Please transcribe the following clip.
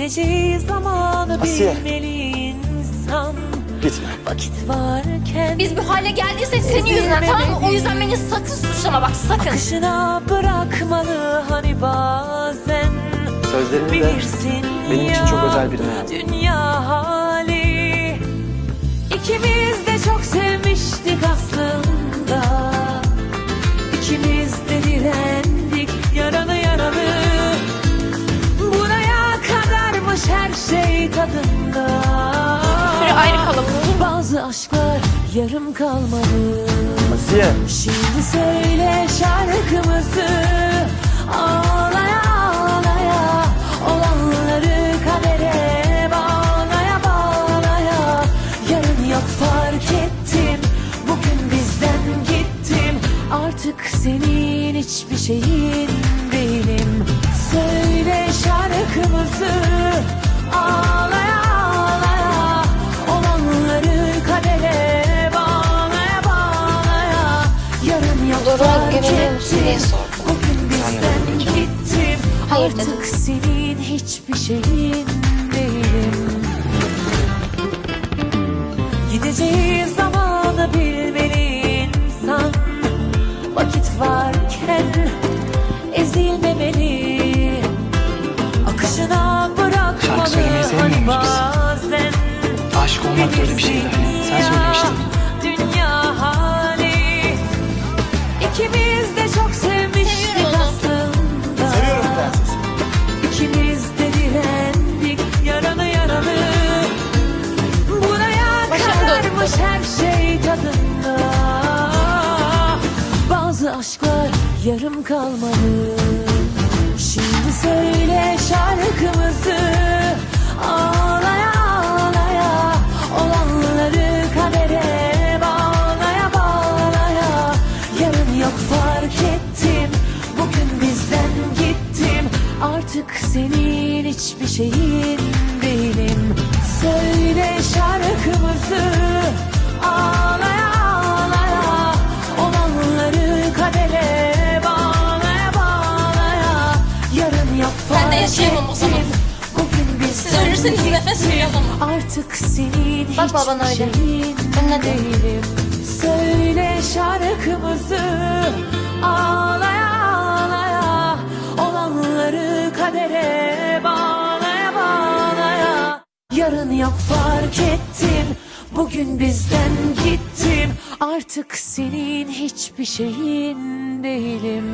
Gideceği zamanı Asiye. bilmeli insan Gitme. Vakit varken Biz bu hale geldiysek senin yüzünden tamam mı? O yüzden beni sakın suçlama bak sakın. Akışına bırakmalı hani bazen Sözlerini de Bilirsin benim için çok özel birine. Dünya hali İkimiz de çok sevmiştik şey tadında Şöyle ayrı kalalım? Bazı aşklar yarım kalmalı Asiye. Şimdi söyle şarkımızı. Ağlaya ağlaya Olanları kadere bağlaya bağlaya. Yarın yok fark ettim. Bugün bizden gittim. Artık senin hiçbir şeyin değilim Söyle şarkımızı Fark gelebilir misin diye ettim sordum. Bugün bizden gittim. Hayır Artık dedim. senin hiçbir şeyin değilim. Gideceği zamanı bilmeli insan Vakit varken ezilmemeli. Akışına bırakmalı hani bazen. Aşık olmak da öyle bir şeydi Aşklar yarım kalmalı Şimdi söyle şarkımızı. Ağlaya ağlaya Olanları kadere bağlaya bağlaya. Yarın yok fark ettim. Bugün bizden gittim. Artık senin hiçbir şeyin değilim. Söyle şarkımızı ölürseniz nefes alamam. Artık senin Bak hiçbir öyle. Önüne değilim Söyle şarkımızı. Ağlaya ağlaya. Olanları kadere bağlaya bağlaya. Yarın yok fark ettim. Bugün bizden gittim. Artık senin hiçbir şeyin değilim